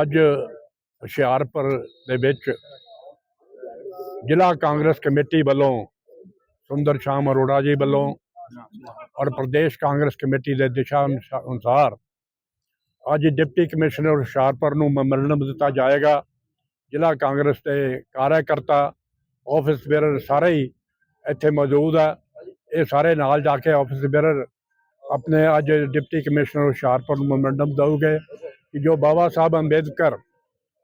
ਅੱਜ ਹੁਸ਼ਿਆਰਪੁਰ ਦੇ ਵਿੱਚ ਜ਼ਿਲ੍ਹਾ ਕਾਂਗਰਸ ਕਮੇਟੀ ਵੱਲੋਂ ਸੁੰਦਰ ਸ਼ਾਮ ਅਰੋੜਾ ਜੀ ਵੱਲੋਂ ਔਰ ਪ੍ਰਦੇਸ਼ ਕਾਂਗਰਸ ਕਮੇਟੀ ਦੇ ਦਿਸ਼ਾ ਅਨੁਸਾ- ਅਨੁਸਾਰ ਅੱਜ ਡਿਪਟੀ ਕਮਿਸ਼ਨਰ ਹੁਸ਼ਿਆਰਪੁਰ ਨੂੰ ਮੈਮੋਰੰਡਮ ਦਿੱਤਾ ਜਾਏਗਾ। ਜ਼ਿਲ੍ਹਾ ਕਾਂਗਰਸ ਦੇ ਕਾਰਜਕਰਤਾ ਆਫਿਸ ਬੇਰਰ ਸਾਰੇ ਹੀ ਇੱਥੇ ਮੌਜੂਦ ਆ। ਇਹ ਸਾਰੇ ਨਾਲ ਜਾ ਕੇ ਆਫਿਸ ਬੇਰਰ ਆਪਣੇ ਅੱਜ ਡਿਪਟੀ ਕਮਿਸ਼ਨਰ ਹੁਸ਼ਿਆਰਪੁਰ ਨੂੰ ਮੈਮੋਰੰਡਮ ਦਊਗੇ। ਕਿ ਜੋ ਬਾਬਾ ਸਾਹਿਬ ਅੰਬੇਦਕਰ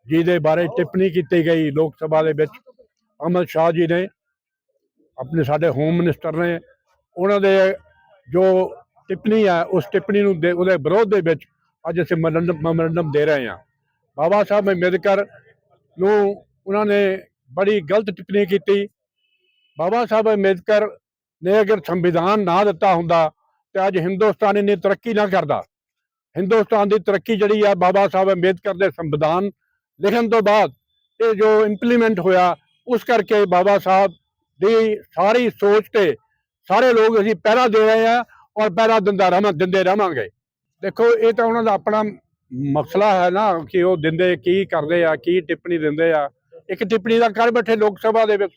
ਜੀ ਦੇ ਬਾਰੇ ਟਿੱਪਣੀ ਕੀਤੀ ਗਈ ਲੋਕ ਸਭਾ ਦੇ ਵਿੱਚ, ਅਮਰ ਸ਼ਾਹ ਜੀ ਨੇ, ਆਪਣੇ ਸਾਡੇ ਹੋਮ ਮਿਨਿਸਟਰ ਨੇ, ਉਹਨਾਂ ਦੇ ਜੋ ਟਿੱਪਣੀ ਹੈ ਉਸ ਟਿੱਪਣੀ ਨੂੰ ਦੇ- ਉਹਦੇ ਵਿਰੋਧ ਦੇ ਵਿੱਚ ਅੱਜ ਅਸੀਂ ਮੈਮੋਰੰਡਮ ਮੈਮੋਰੰਡਮ ਦੇ ਰਹੇ ਹਾਂ। ਬਾਬਾ ਸਾਹਿਬ ਅੰਬੇਦਕਰ ਨੂੰ ਉਹਨਾਂ ਨੇ ਬੜੀ ਗਲਤ ਟਿੱਪਣੀ ਕੀਤੀ। ਬਾਬਾ ਸਾਹਿਬ ਅੰਬੇਦਕਰ ਨੇ ਅਗਰ ਸੰਵਿਧਾਨ ਨਾ ਦਿੱਤਾ ਹੁੰਦਾ, ਤੇ ਅੱਜ ਹਿੰਦੁਸਤਾਨ ਇੰਨੀ ਤਰੱਕੀ ਨਾ ਕਰਦਾ। ਹਿੰਦੁਸਤਾਨ ਦੀ ਤਰੱਕੀ ਜਿਹੜੀ ਆ ਬਾਬਾ ਸਾਹਿਬ ਅੰਬੇਦਕਰ ਦੇ ਸੰਵਿਧਾਨ ਲਿਖਣ ਤੋਂ ਬਾਅਦ ਇਹ ਜੋ ਇੰਪਲੀਮੈਂਟ ਹੋਇਆ, ਉਸ ਕਰਕੇ ਬਾਬਾ ਸਾਹਿਬ ਦੀ ਸਾਰੀ ਸੋਚ ਤੇ ਸਾਰੇ ਲੋਕ ਅਸੀਂ ਪਹਿਰਾ ਦੇ ਰਹੇ ਆ ਔਰ ਪਹਿਰਾ ਦਿੰਦਾ ਰਹਾਂ, ਦਿੰਦੇ ਰਵਾਂਗੇ ਦੇਖੋ, ਇਹ ਤਾਂ ਉਹਨਾਂ ਦਾ ਆਪਣਾ ਮਸਲਾ ਹੈ ਨਾ ਕਿ ਉਹ ਦਿੰਦੇ ਕੀ ਕਰਦੇ ਆ, ਕੀ ਟਿੱਪਣੀ ਦਿੰਦੇ ਆ। ਇੱਕ ਟਿੱਪਣੀ ਦਾ ਕਰ ਬੈਠੇ ਲੋਕ ਸਭਾ ਦੇ ਵਿੱਚ,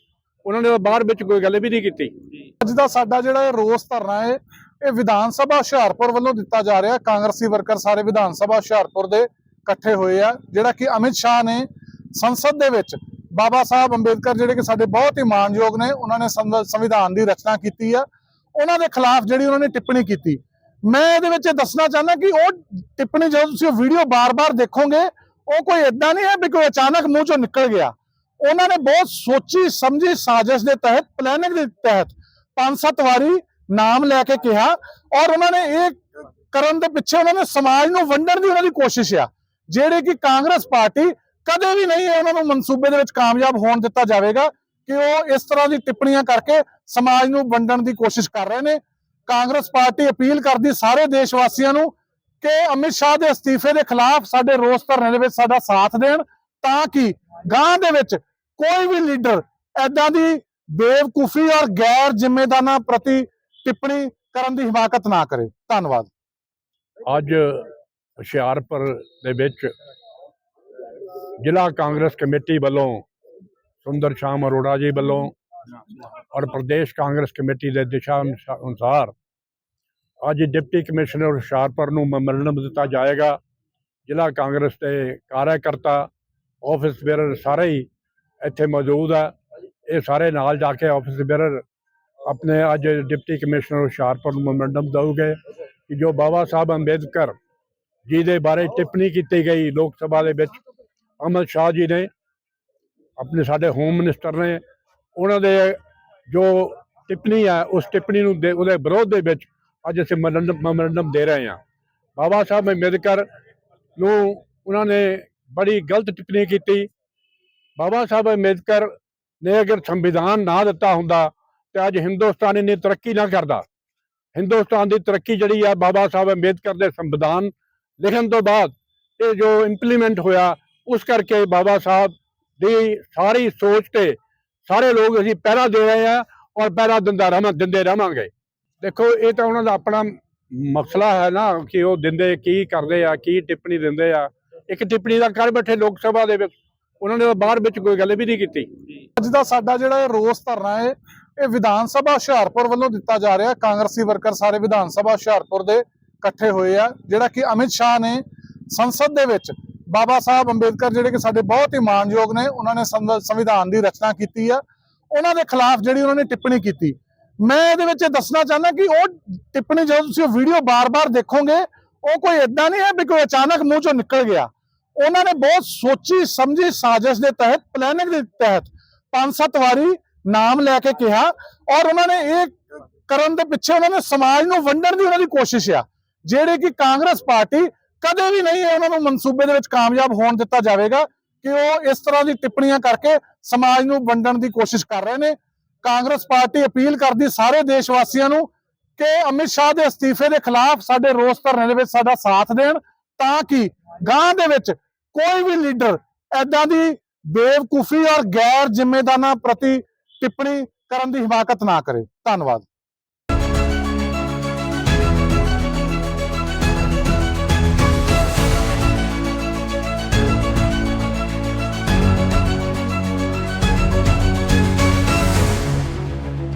ਉਹਨਾਂ ਨੇ ਬਾਹਰ ਵਿੱਚ ਕੋਈ ਗੱਲ ਵੀ ਨਹੀਂ ਕੀਤੀ। ਅੱਜ ਦਾ ਸਾਡਾ ਜਿਹੜਾ ਰੋਸ ਧਰਨਾ ਹੈ ਇਹ ਵਿਧਾਨ ਸਭਾ ਹੁਸ਼ਿਆਰਪੁਰ ਵੱਲੋਂ ਦਿੱਤਾ ਜਾ ਰਿਹਾ ਕਾਂਗਰਸੀ ਵਰਕਰ ਸਾਰੇ ਵਿਧਾਨ ਸਭਾ ਹੁਸ਼ਿਆਰਪੁਰ ਦੇ ਇਕੱਠੇ ਹੋਏ ਆ। ਜਿਹੜਾ ਕਿ ਅਮਿਤ ਸ਼ਾਹ ਨੇ ਸੰਸਦ ਦੇ ਵਿੱਚ ਬਾਬਾ ਸਾਹਿਬ ਅੰਬੇਦਕਰ ਜਿਹੜੇ ਕਿ ਸਾਡੇ ਬਹੁਤ ਹੀ ਮਾਨਯੋਗ ਨੇ, ਉਹਨਾਂ ਨੇ ਸੰਵਿਧਾਨ ਦੀ ਰਚਨਾ ਕੀਤੀ ਆ। ਉਹਨਾਂ ਦੇ ਖਿਲਾਫ ਜਿਹੜੀ ਉਹਨਾਂ ਨੇ ਟਿੱਪਣੀ ਕੀਤੀ। ਮੈਂ ਇਹਦੇ ਵਿੱਚ ਇਹ ਦੱਸਣਾ ਚਾਹੁੰਦਾ ਕਿ ਉਹ ਟਿੱਪਣੀ ਜਦੋਂ ਤੁਸੀਂ ਉਹ ਵੀਡੀਓ ਬਾਰ-ਬਾਰ ਦੇਖੋਗੇ, ਉਹ ਕੋਈ ਇਦਾਂ ਨਹੀਂ ਹੈ ਵੀ ਕੋਈ ਅਚਾਨਕ ਮੂੰਹ ਚੋਂ ਨਿਕਲ ਗਿਆ। ਉਹਨਾਂ ਨੇ ਬਹੁਤ ਸੋਚੀ ਸਮਝੀ ਸਾਜ਼ਿਸ਼ ਦੇ ਤਹਿਤ ਪਲੈਨਿੰਗ ਦੇ ਤਹਿਤ ਪੰਜ ਸੱਤ ਵਾਰੀ ਨਾਮ ਲੈ ਕੇ ਕਿਹਾ ਔਰ ਉਹਨਾਂ ਨੇ ਇਹ ਕਰਨ ਦੇ ਪਿੱਛੇ ਉਹਨਾਂ ਨੇ ਸਮਾਜ ਨੂੰ ਵੰਡਣ ਦੀ ਉਹਨਾਂ ਦੀ ਕੋਸ਼ਿਸ਼ ਆ, ਜਿਹੜੇ ਕਿ ਕਾਂਗਰਸ ਪਾਰਟੀ ਕਦੇ ਵੀ ਨਹੀਂ ਉਹਨਾਂ ਨੂੰ ਮਨਸੂਬੇ ਦੇ ਵਿੱਚ ਕਾਮਯਾਬ ਹੋਣ ਦਿੱਤਾ ਜਾਵੇਗਾ ਕਿ ਉਹ ਇਸ ਤਰ੍ਹਾਂ ਦੀ ਟਿੱਪਣੀਆਂ ਕਰਕੇ ਸਮਾਜ ਨੂੰ ਵੰਡਣ ਦੀ ਕੋਸ਼ਿਸ਼ ਕਰ ਰਹੇ ਨੇ। ਕਾਂਗਰਸ ਪਾਰਟੀ ਅਪੀਲ ਕਰਦੀ ਸਾਰੇ ਦੇਸ਼ ਵਾਸੀਆਂ ਨੂੰ ਕਿ ਅਮਿਤ ਸ਼ਾਹ ਦੇ ਅਸਤੀਫੇ ਦੇ ਖਿਲਾਫ ਸਾਡੇ ਰੋਸ ਧਰਨੇ ਦੇ ਵਿੱਚ ਸਾਡਾ ਸਾਥ ਦੇਣ ਤਾਂ ਕਿ ਗਾਂ ਦੇ ਵਿੱਚ ਕੋਈ ਵੀ ਲੀਡਰ ਐਦਾਂ ਦੀ ਬੇਵਕੂਫੀ ਔਰ ਗੈਰ ਜ਼ਿੰਮੇਦਾਰਾਂ ਪ੍ਰਤੀ ਟਿੱਪਣੀ ਕਰਨ ਦੀ ਹਿਮਾਕਤ ਨਾ ਕਰੇ। ਧੰਨਵਾਦ। ਅੱਜ ਹੁਸ਼ਿਆਰਪੁਰ ਦੇ ਵਿੱਚ ਜ਼ਿਲ੍ਹਾ ਕਾਂਗਰਸ ਕਮੇਟੀ ਵੱਲੋਂ ਸੁੰਦਰ ਸ਼ਾਮ ਅਰੋੜਾ ਜੀ ਵੱਲੋਂ ਔਰ ਪ੍ਰਦੇਸ਼ ਕਾਂਗਰਸ ਕਮੇਟੀ ਦੇ ਦਿਸ਼ਾ ਅਨੁਸਾ- ਅਨੁਸਾਰ ਅੱਜ ਡਿਪਟੀ ਕਮਿਸ਼ਨਰ ਹੁਸ਼ਿਆਰਪੁਰ ਨੂੰ ਮੈਮੋਰੰਡਮ ਦਿੱਤਾ ਜਾਏਗਾ। ਜ਼ਿਲ੍ਹਾ ਕਾਂਗਰਸ ਦੇ ਕਾਰਜਕਰਤਾ ਆਫਿਸ ਬੇਰਰ ਸਾਰੇ ਹੀ ਇੱਥੇ ਮੌਜੂਦ ਆ। ਇਹ ਸਾਰੇ ਨਾਲ ਜਾ ਕੇ ਆਫਿਸ ਬੇਰਰ ਆਪਣੇ ਅੱਜ ਡਿਪਟੀ ਕਮਿਸ਼ਨਰ ਹੁਸ਼ਿਆਰਪੁਰ ਨੂੰ ਮੈਮੋਰੰਡਮ ਦਊਗੇ ਕਿ ਜੋ ਬਾਬਾ ਸਾਹਿਬ ਅੰਬੇਦਕਰ ਜੀ ਦੇ ਬਾਰੇ ਟਿੱਪਣੀ ਕੀਤੀ ਗਈ ਲੋਕ ਸਭਾ ਦੇ ਵਿੱਚ, ਅਮਰ ਸ਼ਾਹ ਜੀ ਨੇ, ਆਪਣੇ ਸਾਡੇ ਹੋਮ ਮਿਨਿਸਟਰ ਨੇ, ਉਹਨਾਂ ਦੇ ਜੋ ਟਿੱਪਣੀ ਹੈ ਉਸ ਟਿੱਪਣੀ ਨੂੰ ਦੇ- ਉਹਦੇ ਵਿਰੋਧ ਦੇ ਵਿੱਚ ਅੱਜ ਅਸੀਂ ਮੈਮੋਰੰਡਮ ਮੈਮੋਰੰਡਮ ਦੇ ਰਹੇ ਹਾਂ। ਬਾਬਾ ਸਾਹਿਬ ਅੰਬੇਦਕਰ ਨੂੰ ਉਹਨਾਂ ਨੇ ਬੜੀ ਗਲਤ ਟਿੱਪਣੀ ਕੀਤੀ। ਬਾਬਾ ਸਾਹਿਬ ਅੰਬੇਦਕਰ ਨੇ ਅਗਰ ਸੰਵਿਧਾਨ ਨਾ ਦਿੱਤਾ ਹੁੰਦਾ ਤੇ ਅੱਜ ਹਿੰਦੁਸਤਾਨ ਇੰਨੀ ਤਰੱਕੀ ਨਾ ਕਰਦਾ। ਹਿੰਦੁਸਤਾਨ ਦੀ ਤਰੱਕੀ ਜਿਹੜੀ ਆ ਬਾਬਾ ਸਾਹਿਬ ਅੰਬੇਦਕਰ ਦੇ ਸੰਵਿਧਾਨ ਲਿਖਣ ਤੋਂ ਬਾਅਦ ਇਹ ਜੋ ਇੰਪਲੀਮੈਂਟ ਹੋਇਆ, ਉਸ ਕਰਕੇ ਬਾਬਾ ਸਾਹਿਬ ਦੀ ਸਾਰੀ ਸੋਚ ਤੇ ਸਾਰੇ ਲੋਕ ਅਸੀਂ ਪਹਿਰਾ ਦੇ ਰਹੇ ਆ ਔਰ ਪਹਿਰਾ ਦਿੰਦਾ ਰਹਾਂ, ਦਿੰਦੇ ਰਵਾਂਗੇ ਦੇਖੋ, ਇਹ ਤਾਂ ਉਹਨਾਂ ਦਾ ਆਪਣਾ ਮਸਲਾ ਹੈ ਨਾ ਕਿ ਉਹ ਦਿੰਦੇ ਕੀ ਕਰਦੇ ਆ, ਕੀ ਟਿੱਪਣੀ ਦਿੰਦੇ ਆ। ਇੱਕ ਟਿੱਪਣੀ ਦਾ ਕਰ ਬੈਠੇ ਲੋਕ ਸਭਾ ਦੇ ਵਿੱਚ, ਉਹਨਾਂ ਨੇ ਬਾਹਰ ਵਿੱਚ ਕੋਈ ਗੱਲ ਵੀ ਨਹੀਂ ਕੀਤੀ। ਅੱਜ ਦਾ ਸਾਡਾ ਜਿਹੜਾ ਰੋਸ ਧਰਨਾ ਹੈ ਇਹ ਵਿਧਾਨ ਸਭਾ ਹੁਸ਼ਿਆਰਪੁਰ ਵੱਲੋਂ ਦਿੱਤਾ ਜਾ ਰਿਹਾ। ਕਾਂਗਰਸੀ ਵਰਕਰ ਸਾਰੇ ਵਿਧਾਨ ਸਭਾ ਹੁਸ਼ਿਆਰਪੁਰ ਦੇ ਇਕੱਠੇ ਹੋਏ ਆ, ਜਿਹੜਾ ਕਿ ਅਮਿਤ ਸ਼ਾਹ ਨੇ ਸੰਸਦ ਦੇ ਵਿੱਚ ਬਾਬਾ ਸਾਹਿਬ ਅੰਬੇਦਕਰ ਜਿਹੜੇ ਕਿ ਸਾਡੇ ਬਹੁਤ ਹੀ ਮਾਨਯੋਗ ਨੇ, ਉਹਨਾਂ ਨੇ ਸੰਵਿਧਾਨ ਦੀ ਰਚਨਾ ਕੀਤੀ ਆ। ਉਹਨਾਂ ਦੇ ਖਿਲਾਫ ਜਿਹੜੀ ਉਹਨਾਂ ਨੇ ਟਿੱਪਣੀ ਕੀਤੀ। ਮੈਂ ਇਹਦੇ ਵਿੱਚ ਇਹ ਦੱਸਣਾ ਚਾਹੁੰਦਾ ਕਿ ਉਹ ਟਿੱਪਣੀ ਜਦੋਂ ਤੁਸੀਂ ਉਹ ਵੀਡੀਓ ਬਾਰ-ਬਾਰ ਦੇਖੋਗੇ, ਉਹ ਕੋਈ ਇਦਾਂ ਨਹੀਂ ਹੈ ਵੀ ਕੋਈ ਅਚਾਨਕ ਮੂੰਹ ਚੋਂ ਨਿਕਲ ਗਿਆ। ਉਹਨਾਂ ਨੇ ਬਹੁਤ ਸੋਚੀ ਸਮਝੀ ਸਾਜ਼ਿਸ਼ ਦੇ ਤਹਿਤ ਪਲੈਨਿੰਗ ਦੇ ਤਹਿਤ ਪੰਜ ਸੱਤ ਵਾਰੀ ਨਾਮ ਲੈ ਕੇ ਕਿਹਾ ਔਰ ਉਹਨਾਂ ਨੇ ਇਹ ਕਰਨ ਦੇ ਪਿੱਛੇ ਉਹਨਾਂ ਨੇ ਸਮਾਜ ਨੂੰ ਵੰਡਣ ਦੀ ਉਹਨਾਂ ਦੀ ਕੋਸ਼ਿਸ਼ ਆ, ਜਿਹੜੇ ਕਿ ਕਾਂਗਰਸ ਪਾਰਟੀ ਕਦੇ ਵੀ ਨਹੀਂ ਉਹਨਾਂ ਨੂੰ ਮਨਸੂਬੇ ਦੇ ਵਿੱਚ ਕਾਮਯਾਬ ਹੋਣ ਦਿੱਤਾ ਜਾਵੇਗਾ ਕਿ ਉਹ ਇਸ ਤਰ੍ਹਾਂ ਦੀ ਟਿੱਪਣੀਆਂ ਕਰਕੇ ਸਮਾਜ ਨੂੰ ਵੰਡਣ ਦੀ ਕੋਸ਼ਿਸ਼ ਕਰ ਰਹੇ ਨੇ। ਕਾਂਗਰਸ ਪਾਰਟੀ ਅਪੀਲ ਕਰਦੀ ਸਾਰੇ ਦੇਸ਼ ਵਾਸੀਆਂ ਨੂੰ ਕਿ ਅਮਿਤ ਸ਼ਾਹ ਦੇ ਅਸਤੀਫੇ ਦੇ ਖਿਲਾਫ ਸਾਡੇ ਰੋਸ ਧਰਨੇ ਦੇ ਵਿੱਚ ਸਾਡਾ ਸਾਥ ਦੇਣ ਤਾਂ ਕਿ ਗਾਂ ਦੇ ਵਿੱਚ ਕੋਈ ਵੀ ਲੀਡਰ ਐਦਾਂ ਦੀ ਬੇਵਕੂਫੀ ਔਰ ਗੈਰ ਜ਼ਿੰਮੇਦਾਰਾਂ ਪ੍ਰਤੀ ਟਿੱਪਣੀ ਕਰਨ ਦੀ ਹਿਮਾਕਤ ਨਾ ਕਰੇ। ਧੰਨਵਾਦ।